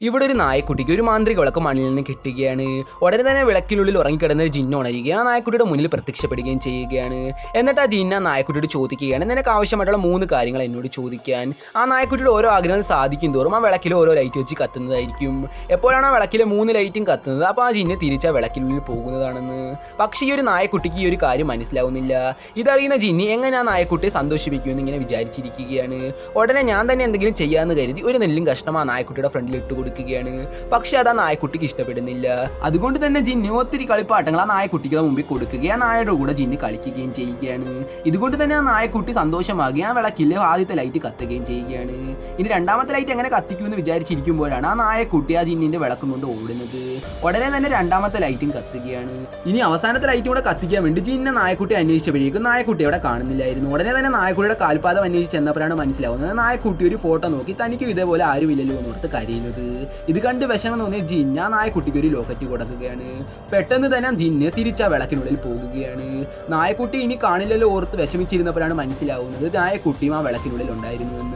ഇവിടെ ഒരു നായക്കുട്ടിക്ക് ഒരു മാന്ത്രിക വിളക്ക് മണ്ണിൽ നിന്ന് കിട്ടുകയാണ്. ഉടനെ തന്നെ വിളക്കിനുള്ളിൽ ഉറങ്ങിക്കിടന്ന ജിന്ന് ഉണരുകയും ആ നായക്കുട്ടിയുടെ മുന്നിൽ പ്രത്യക്ഷപ്പെടുകയും ചെയ്യുകയാണ്. എന്നിട്ട് ആ ജിന്ന നായക്കുട്ടിയോട് ചോദിക്കുകയാണ്. നിനക്ക് ആവശ്യമായിട്ടുള്ള മൂന്ന് കാര്യങ്ങൾ എന്നോട് ചോദിക്കാൻ. ആ നായക്കുട്ടിയുടെ ഓരോ ആഗ്രഹം സാധിക്കും തോറും ആ വിളക്കിൽ ഓരോ ലൈറ്റ് വെച്ച് കത്തുന്നതായിരിക്കും. എപ്പോഴാണ് ആ വിളക്കിലെ മൂന്ന് ലൈറ്റും കത്തുന്നത് അപ്പോൾ ആ ജിന്നെ തിരിച്ച് ആ വിളക്കിനുള്ളിൽ പോകുന്നതാണെന്ന്. പക്ഷേ ഈ ഒരു നായക്കുട്ടിക്ക് ഈ ഒരു കാര്യം മനസ്സിലാവുന്നില്ല. ഇതറിയുന്ന ജിന്നി എങ്ങനെ ആ നായക്കുട്ടിയെ സന്തോഷിപ്പിക്കുമെന്ന് ഇങ്ങനെ വിചാരിച്ചിരിക്കുകയാണ്. ഉടനെ ഞാൻ തന്നെ എന്തെങ്കിലും ചെയ്യാമെന്ന് കരുതി ഒരു നെല്ലും കഷ്ണം ആ നായക്കുട്ടിയുടെ ഫ്രണ്ടിൽ ഇട്ട് കൊടുക്കുകയാണ് പക്ഷെ അത് ആ നായക്കുട്ടിക്ക് ഇഷ്ടപ്പെടുന്നില്ല. അതുകൊണ്ട് തന്നെ ജിന്നു ഒത്തിരി കളിപ്പാട്ടങ്ങൾ ആ നായക്കുട്ടിക്ക് മുമ്പിൽ കൊടുക്കുകയും ആ നായയുടെ കൂടെ ജിന്നി കളിക്കുകയും ചെയ്യുകയാണ്. ഇതുകൊണ്ട് തന്നെ ആ നായക്കുട്ടി സന്തോഷമാകുകയും ആ വിളക്കിൽ ആദ്യത്തെ ലൈറ്റ് കത്തുകയും ചെയ്യുകയാണ്. ഇനി രണ്ടാമത്തെ ലൈറ്റ് എങ്ങനെ കത്തിക്കുമെന്ന് വിചാരിച്ചിരിക്കുമ്പോഴാണ് ആ നായക്കുട്ടി ആ ജിന്നിന്റെ വിളക്കും കൊണ്ട് ഓടുന്നത്. ഉടനെ തന്നെ രണ്ടാമത്തെ ലൈറ്റും കത്തുകയാണ്. ഇനി അവസാനത്തെ ലൈറ്റും കൂടെ കത്തിക്കാൻ വേണ്ടി ജിന്നെ നായക്കുട്ടി അന്വേഷിച്ചപ്പോഴേക്കും നായക്കുട്ടി അവിടെ കാണുന്നില്ലായിരുന്നു. ഉടനെ തന്നെ നായക്കുട്ടിയുടെ കാൽപാദം അന്വേഷിച്ച് ചെന്നപ്പോഴാണ് മനസ്സിലാവുന്നത് നായക്കുട്ടി ഒരു ഫോട്ടോ നോക്കി തനിക്കും ഇതേപോലെ ആരുമില്ലല്ലോ എന്നോർത്ത് കരയുന്നത്. ഇത് കണ്ട് വിഷമം തോന്നിയ ജിന്ന ആ നായക്കുട്ടിക്ക് ഒരു ലോക്കറ്റ് കൊടുക്കുകയാണ്. പെട്ടെന്ന് തന്നെ ജിന്ന് തിരിച്ച വിളക്കിനുള്ളിൽ പോകുകയാണ്. നായക്കുട്ടി ഇനി കാണില്ലല്ലോ ഓർത്ത് വിഷമിച്ചിരുന്നപ്പോഴാണ് മനസ്സിലാവുന്നത് നായക്കുട്ടിയും ആ വിളക്കിനുള്ളിൽ ഉണ്ടായിരുന്നു എന്ന്.